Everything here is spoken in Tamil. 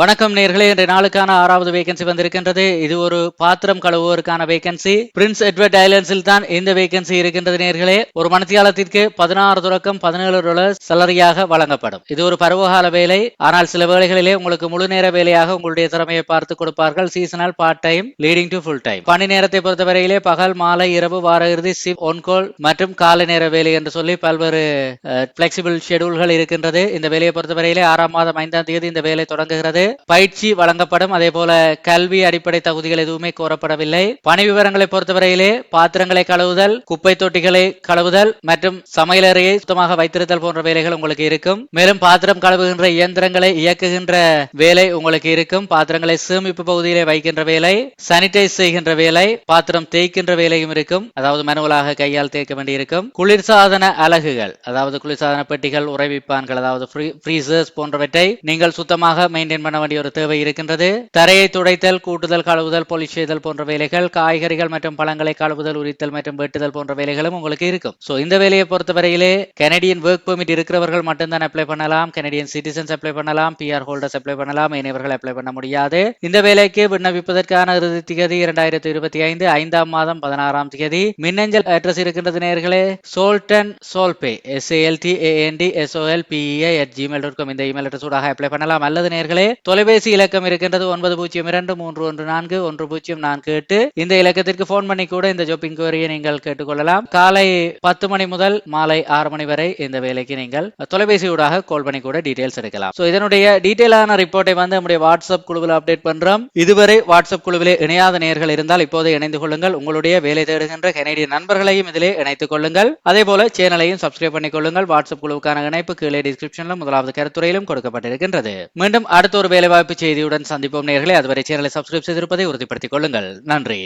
வணக்கம் நேர்களே இன்றைய நாளுக்கான ஆறாவது வேகன்சி வந்திருக்கின்றது. இது ஒரு பாத்திரம் கழுவுவோருக்கான வேகன்சி பிரின்ஸ் எட்வர்ட் ஐலண்ட்ஸில் தான் இந்த வேகன்சி இருக்கின்றது நேர்களே. ஒரு மனத்தியாலத்திற்கு பதினாறு தொடக்கம் பதினேழு டாலர் சலரியாக வழங்கப்படும். இது ஒரு பருவகால வேலை. ஆனால் சில வேலைகளிலே உங்களுக்கு முழு நேர வேலையாக உங்களுடைய திறமையை பார்த்து கொடுப்பார்கள். Seasonal part time leading to full time பணி நேரத்தை பொறுத்தவரையிலே பகல் மாலை இரவு வார இறுதி சிப் ஒன்கோல் மற்றும் காலை நேர வேலை என்று சொல்லி பல்வேறு பிளெக்சிபிள் ஷெடியூல்கள் இருக்கின்றது. இந்த வேலையை பொறுத்தவரையிலே ஆறாம் மாதம் ஐந்தாம் தேதி இந்த வேலை தொடங்குகிறது. பயிற்சி வழங்கப்படும். அதே போல கல்வி அடிப்படை தகுதிகள் எதுவுமே கோரப்படவில்லை. பணி விவரங்களை பொறுத்தவரையிலே பாத்திரங்களை கழுவுதல் குப்பை தொட்டிகளை கழுவுதல் மற்றும் சமையலறையை சுத்தமாக வைத்திருத்தல் போன்ற வேலைகள் உங்களுக்கு இருக்கும். மேலும் பாத்திரம் கழுவுகின்ற இயந்திரங்களை இயக்குகின்ற வேலை உங்களுக்கு இருக்கும். பாத்திரங்களை சேமிப்பு பகுதியிலே வைக்கின்ற வேலை சானிடைஸ் செய்கின்ற வேலை பாத்திரம் தேய்க்கின்ற வேலையும் இருக்கும். அதாவது மனுவலாக கையால் தேய்க்க வேண்டியிருக்கும். குளிர்சாதன அலகுகள் அதாவது குளிர்சாதன பெட்டிகள் உறைவிப்பான்கள் அதாவது ஃப்ரீசர்ஸ் போன்றவற்றை நீங்கள் சுத்தமாக மெயின்டைன் பண்ண வேண்டிய ஒரு தேவை இருக்கின்றது. தரையை துடைத்தல் கூட்டுதல் கழுவுதல் பொலிஷ் செய்தல் போன்ற வேலைகள் காய்கறிகள் மற்றும் பழங்களை கழுவுதல் உரித்தல் மற்றும் வெட்டுதல் போன்ற வேலைகளும் உங்களுக்கு இருக்கும். சோ இந்த வேலையை பொறுத்தவரையிலே கனடியன் ஒர்க் பெர்மிட் இருக்கிறவர்கள் மட்டும்தான் அப்ளை பண்ணலாம். கனடியன் சிட்டிசன்ஸ் அப்ளை பண்ணலாம். பிஆர் ஹோல்டர்ஸ் அப்ளை பண்ணலாம். இணையவர்கள் அப்ளை பண்ண முடியாது. இந்த வேலைக்கு விண்ணப்பிப்பதற்கான இறுதி திகதி இரண்டாயிரத்தி இருபத்தி ஐந்து ஐந்தாம் மாதம் பதினாறாம் தேதி மின்னஞ்சல் அட்ரஸ் இருக்கின்றது நேர்களே சோல்டன் சோல்பே S A L T A N D S O L P E I at Gmail dot com இந்த இமெயில் அட்ரஸ் ஊடாக அப்ளை பண்ணலாம். அல்லது நேர்களே தொலைபேசி இலக்கம் இருக்கின்றது ஒன்பது பூஜ்ஜியம் இரண்டு மூன்று ஒன்று நான்கு ஒன்று பூஜ்ஜியம் நான்கு எட்டு. இந்த இலக்கத்திற்கு போன் பண்ணி கூட இந்த ஜாப் இன்கொயரியை நீங்கள் கேட்டுக்கொள்ளலாம். காலை பத்து மணி முதல் மாலை ஆறு மணி வரை இந்த வேலைக்கு நீங்கள் தொலைபேசி ஊடாக கால் பண்ணி கூட டீடைல்ஸ் எடுக்கலாம். ஸோ இதனுடைய டீடைலான ரிப்போர்ட்டை வந்து நம்முடைய வாட்ஸ்அப் குழுவில் அப்டேட் பண்றோம். இதுவரை வாட்ஸ்அப் குழுவிலே இணையாத நேர்கள் இருந்தால் இப்போது இணைந்து கொள்ளுங்கள். உங்களுடைய வேலை தேடுகின்ற கனேடிய நண்பர்களையும் இதிலே இணைத்துக் கொள்ளுங்கள். அதே போல சேனலையும் சப்ஸ்கிரைப் பண்ணிக் கொள்ளுங்கள். வாட்ஸ்அப் குழுவுக்கான இணைப்பு கீழே டிஸ்கிரிப்ஷனிலும் முதலாவது கருத்துறையிலும் கொடுக்கப்பட்டிருக்கின்றது. மீண்டும் அடுத்த ஒரு வேலைவாய்ப்பு செய்தியுடன் சந்திப்போம் நேர்களை. அதுவரை சேனலை சப்ஸ்கிரைப் செய்திருப்பதை உறுதிப்படுத்திக் கொள்ளுங்கள். நன்றி.